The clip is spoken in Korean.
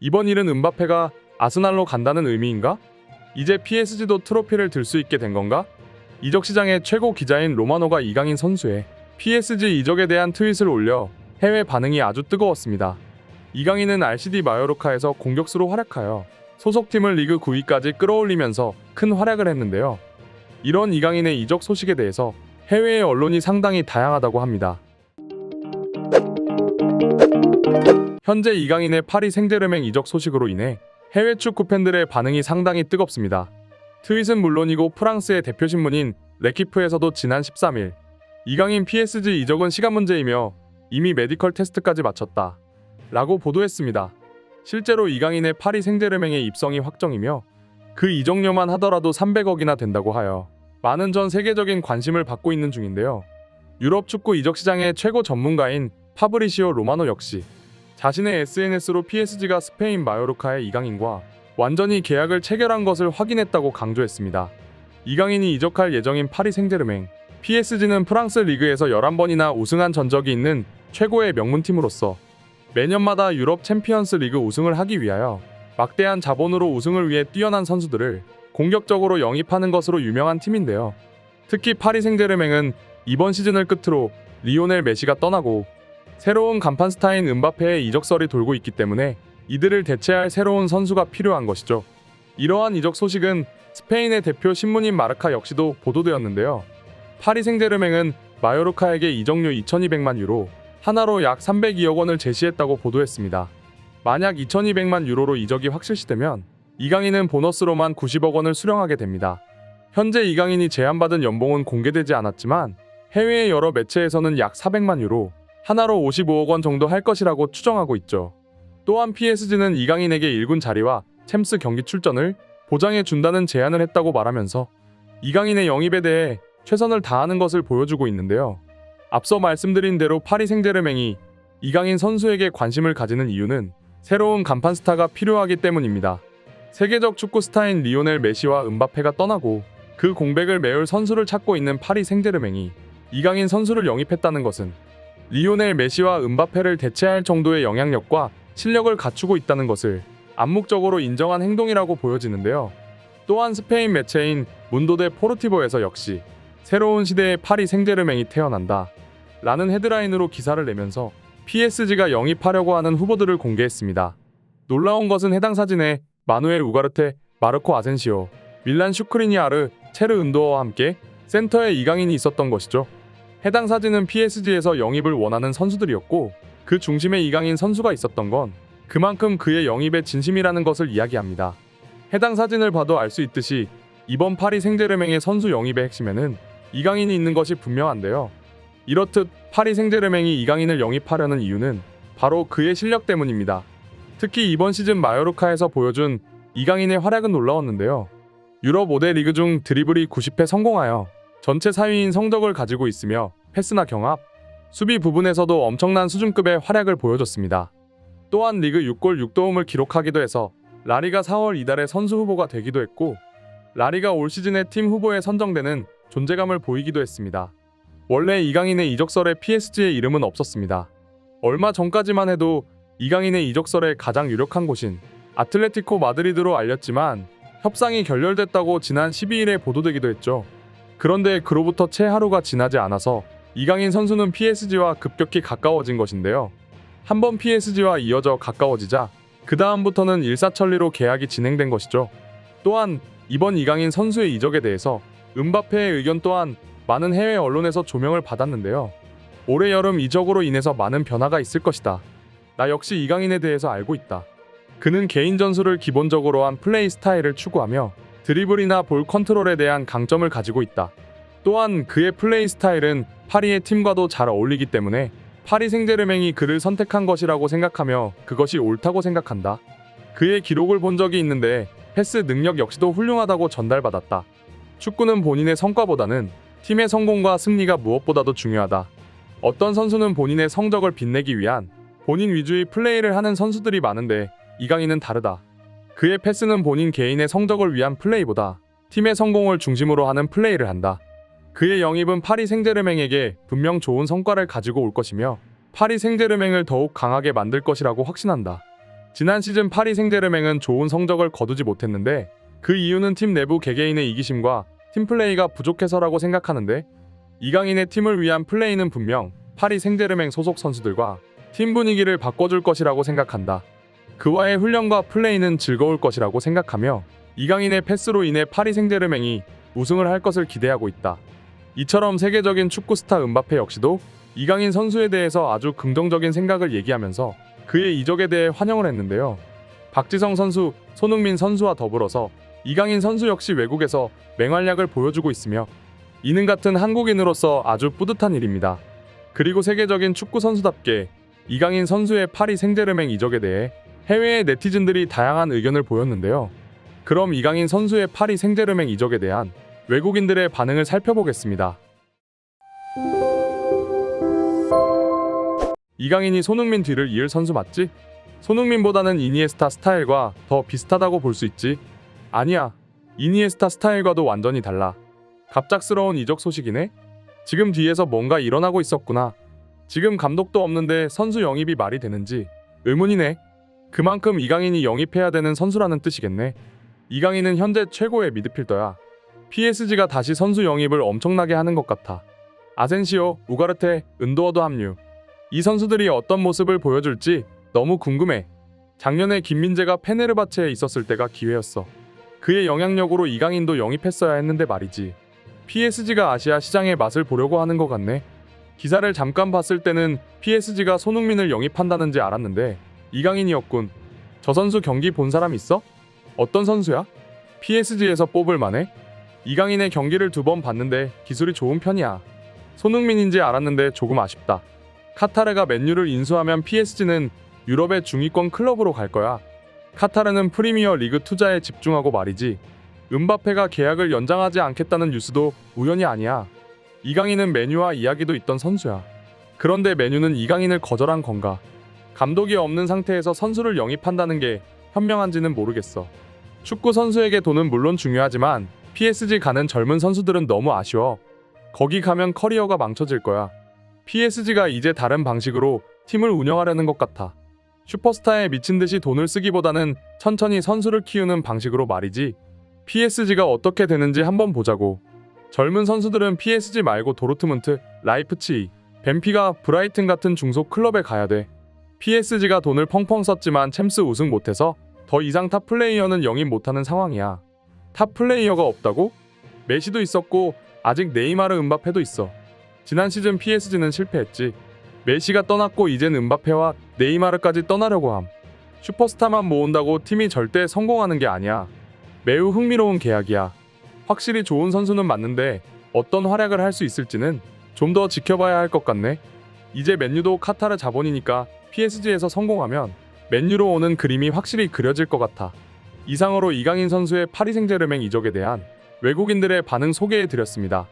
이번 일은 은바페가 아스날로 간다는 의미인가? 이제 PSG도 트로피를 들 수 있게 된 건가? 이적 시장의 최고 기자인 로마노가 이강인 선수의 PSG 이적에 대한 트윗을 올려 해외 반응이 아주 뜨거웠습니다. 이강인은 RCD 마요르카에서 공격수로 활약하여 소속팀을 리그 9위까지 끌어올리면서 큰 활약을 했는데요. 이런 이강인의 이적 소식에 대해서 해외의 언론이 상당히 다양하다고 합니다. 현재 이강인의 파리 생제르맹 이적 소식으로 인해 해외 축구 팬들의 반응이 상당히 뜨겁습니다. 트윗은 물론이고 프랑스의 대표 신문인 레키프에서도 지난 13일 이강인 PSG 이적은 시간 문제이며 이미 메디컬 테스트까지 마쳤다. 라고 보도했습니다. 실제로 이강인의 파리 생제르맹의 입성이 확정이며 그 이적료만 하더라도 300억이나 된다고 하여 많은 전 세계적인 관심을 받고 있는 중인데요. 유럽 축구 이적 시장의 최고 전문가인 파브리시오 로마노 역시 자신의 SNS로 PSG가 스페인 마요르카의 이강인과 완전히 계약을 체결한 것을 확인했다고 강조했습니다. 이강인이 이적할 예정인 파리 생제르맹, PSG는 프랑스 리그에서 11번이나 우승한 전적이 있는 최고의 명문팀으로서 매년마다 유럽 챔피언스 리그 우승을 하기 위하여 막대한 자본으로 우승을 위해 뛰어난 선수들을 공격적으로 영입하는 것으로 유명한 팀인데요. 특히 파리 생제르맹은 이번 시즌을 끝으로 리오넬 메시가 떠나고 새로운 간판 스타인 은바페의 이적설이 돌고 있기 때문에 이들을 대체할 새로운 선수가 필요한 것이죠. 이러한 이적 소식은 스페인의 대표 신문인 마르카 역시도 보도되었는데요. 파리 생제르맹은 마요르카에게 이적료 2,200만 유로, 하나로 약 302억 원을 제시했다고 보도했습니다. 만약 2,200만 유로로 이적이 확실시되면 이강인은 보너스로만 90억 원을 수령하게 됩니다. 현재 이강인이 제안받은 연봉은 공개되지 않았지만 해외의 여러 매체에서는 약 400만 유로, 하나로 55억 원 정도 할 것이라고 추정하고 있죠. 또한 PSG는 이강인에게 1군 자리와 챔스 경기 출전을 보장해 준다는 제안을 했다고 말하면서 이강인의 영입에 대해 최선을 다하는 것을 보여주고 있는데요. 앞서 말씀드린 대로 파리 생제르맹이 이강인 선수에게 관심을 가지는 이유는 새로운 간판 스타가 필요하기 때문입니다. 세계적 축구 스타인 리오넬 메시와 은바페가 떠나고 그 공백을 메울 선수를 찾고 있는 파리 생제르맹이 이강인 선수를 영입했다는 것은 리오넬 메시와 은바페를 대체할 정도의 영향력과 실력을 갖추고 있다는 것을 암묵적으로 인정한 행동이라고 보여지는데요. 또한 스페인 매체인 문도데 포르티보에서 역시 새로운 시대의 파리 생제르맹이 태어난다. 라는 헤드라인으로 기사를 내면서 PSG가 영입하려고 하는 후보들을 공개했습니다. 놀라운 것은 해당 사진에 마누엘 우가르테, 마르코 아센시오, 밀란 슈크리니아르, 체르 은도어와 함께 센터에 이강인이 있었던 것이죠. 해당 사진은 PSG에서 영입을 원하는 선수들이었고 그 중심에 이강인 선수가 있었던 건 그만큼 그의 영입에 진심이라는 것을 이야기합니다. 해당 사진을 봐도 알 수 있듯이 이번 파리 생제르맹의 선수 영입의 핵심에는 이강인이 있는 것이 분명한데요. 이렇듯 파리 생제르맹이 이강인을 영입하려는 이유는 바로 그의 실력 때문입니다. 특히 이번 시즌 마요르카에서 보여준 이강인의 활약은 놀라웠는데요. 유럽 5대 리그 중 드리블이 90회 성공하여 전체 4위인 성적을 가지고 있으며 패스나 경합, 수비 부분에서도 엄청난 수준급의 활약을 보여줬습니다. 또한 리그 6골 6도움을 기록하기도 해서 라리가 4월 이달에 선수 후보가 되기도 했고 라리가 올 시즌의 팀 후보에 선정되는 존재감을 보이기도 했습니다. 원래 이강인의 이적설에 PSG의 이름은 없었습니다. 얼마 전까지만 해도 이강인의 이적설에 가장 유력한 곳인 아틀레티코 마드리드로 알렸지만 협상이 결렬됐다고 지난 12일에 보도되기도 했죠. 그런데 그로부터 채 하루가 지나지 않아서 이강인 선수는 PSG와 급격히 가까워진 것인데요. 한번 PSG와 이어져 가까워지자 그 다음부터는 일사천리로 계약이 진행된 것이죠. 또한 이번 이강인 선수의 이적에 대해서 은바페의 의견 또한 많은 해외 언론에서 조명을 받았는데요. 올해 여름 이적으로 인해서 많은 변화가 있을 것이다. 나 역시 이강인에 대해서 알고 있다. 그는 개인 전술을 기본적으로 한 플레이 스타일을 추구하며 드리블이나 볼 컨트롤에 대한 강점을 가지고 있다. 또한 그의 플레이 스타일은 파리의 팀과도 잘 어울리기 때문에 파리 생제르맹이 그를 선택한 것이라고 생각하며 그것이 옳다고 생각한다. 그의 기록을 본 적이 있는데 패스 능력 역시도 훌륭하다고 전달받았다. 축구는 본인의 성과보다는 팀의 성공과 승리가 무엇보다도 중요하다. 어떤 선수는 본인의 성적을 빛내기 위한 본인 위주의 플레이를 하는 선수들이 많은데 이강인은 다르다. 그의 패스는 본인 개인의 성적을 위한 플레이보다 팀의 성공을 중심으로 하는 플레이를 한다. 그의 영입은 파리 생제르맹에게 분명 좋은 성과를 가지고 올 것이며 파리 생제르맹을 더욱 강하게 만들 것이라고 확신한다. 지난 시즌 파리 생제르맹은 좋은 성적을 거두지 못했는데 그 이유는 팀 내부 개개인의 이기심과 팀 플레이가 부족해서라고 생각하는데 이강인의 팀을 위한 플레이는 분명 파리 생제르맹 소속 선수들과 팀 분위기를 바꿔줄 것이라고 생각한다. 그와의 훈련과 플레이는 즐거울 것이라고 생각하며 이강인의 패스로 인해 파리 생제르맹이 우승을 할 것을 기대하고 있다. 이처럼 세계적인 축구 스타 은바페 역시도 이강인 선수에 대해서 아주 긍정적인 생각을 얘기하면서 그의 이적에 대해 환영을 했는데요. 박지성 선수, 손흥민 선수와 더불어서 이강인 선수 역시 외국에서 맹활약을 보여주고 있으며 이는 같은 한국인으로서 아주 뿌듯한 일입니다. 그리고 세계적인 축구 선수답게 이강인 선수의 파리 생제르맹 이적에 대해 해외의 네티즌들이 다양한 의견을 보였는데요. 그럼 이강인 선수의 파리 생제르맹 이적에 대한 외국인들의 반응을 살펴보겠습니다. 이강인이 손흥민 뒤를 이을 선수 맞지? 손흥민보다는 이니에스타 스타일과 더 비슷하다고 볼 수 있지? 아니야. 이니에스타 스타일과도 완전히 달라. 갑작스러운 이적 소식이네? 지금 뒤에서 뭔가 일어나고 있었구나. 지금 감독도 없는데 선수 영입이 말이 되는지 의문이네. 그만큼 이강인이 영입해야 되는 선수라는 뜻이겠네. 이강인은 현재 최고의 미드필더야. PSG가 다시 선수 영입을 엄청나게 하는 것 같아. 아센시오, 우가르테, 은도어도 합류. 이 선수들이 어떤 모습을 보여줄지 너무 궁금해. 작년에 김민재가 페네르바체에 있었을 때가 기회였어. 그의 영향력으로 이강인도 영입했어야 했는데 말이지. PSG가 아시아 시장의 맛을 보려고 하는 것 같네. 기사를 잠깐 봤을 때는 PSG가 손흥민을 영입한다는지 알았는데 이강인이었군. 저 선수 경기 본 사람 있어? 어떤 선수야? PSG에서 뽑을 만해? 이강인의 경기를 두 번 봤는데 기술이 좋은 편이야. 손흥민인지 알았는데 조금 아쉽다. 카타르가 맨유를 인수하면 PSG는 유럽의 중위권 클럽으로 갈 거야. 카타르는 프리미어 리그 투자에 집중하고 말이지. 은바페가 계약을 연장하지 않겠다는 뉴스도 우연이 아니야. 이강인은 메뉴와 이야기도 있던 선수야. 그런데 메뉴는 이강인을 거절한 건가? 감독이 없는 상태에서 선수를 영입한다는 게 현명한지는 모르겠어. 축구 선수에게 돈은 물론 중요하지만 PSG 가는 젊은 선수들은 너무 아쉬워. 거기 가면 커리어가 망쳐질 거야. PSG가 이제 다른 방식으로 팀을 운영하려는 것 같아. 슈퍼스타에 미친 듯이 돈을 쓰기보다는 천천히 선수를 키우는 방식으로 말이지. PSG가 어떻게 되는지 한번 보자고. 젊은 선수들은 PSG 말고 도르트문트, 라이프치히, 벤피가 브라이튼 같은 중소 클럽에 가야 돼. PSG가 돈을 펑펑 썼지만 챔스 우승 못해서 더 이상 탑 플레이어는 영입 못하는 상황이야. 탑 플레이어가 없다고? 메시도 있었고 아직 네이마르 은바페도 있어. 지난 시즌 PSG는 실패했지. 메시가 떠났고 이젠 은바페와 네이마르까지 떠나려고 함. 슈퍼스타만 모은다고 팀이 절대 성공하는 게 아니야. 매우 흥미로운 계약이야. 확실히 좋은 선수는 맞는데 어떤 활약을 할 수 있을지는 좀 더 지켜봐야 할 것 같네. 이제 맨유도 카타르 자본이니까 PSG에서 성공하면 맨유로 오는 그림이 확실히 그려질 것 같아. 이상으로 이강인 선수의 파리 생제르맹 이적에 대한 외국인들의 반응 소개해 드렸습니다.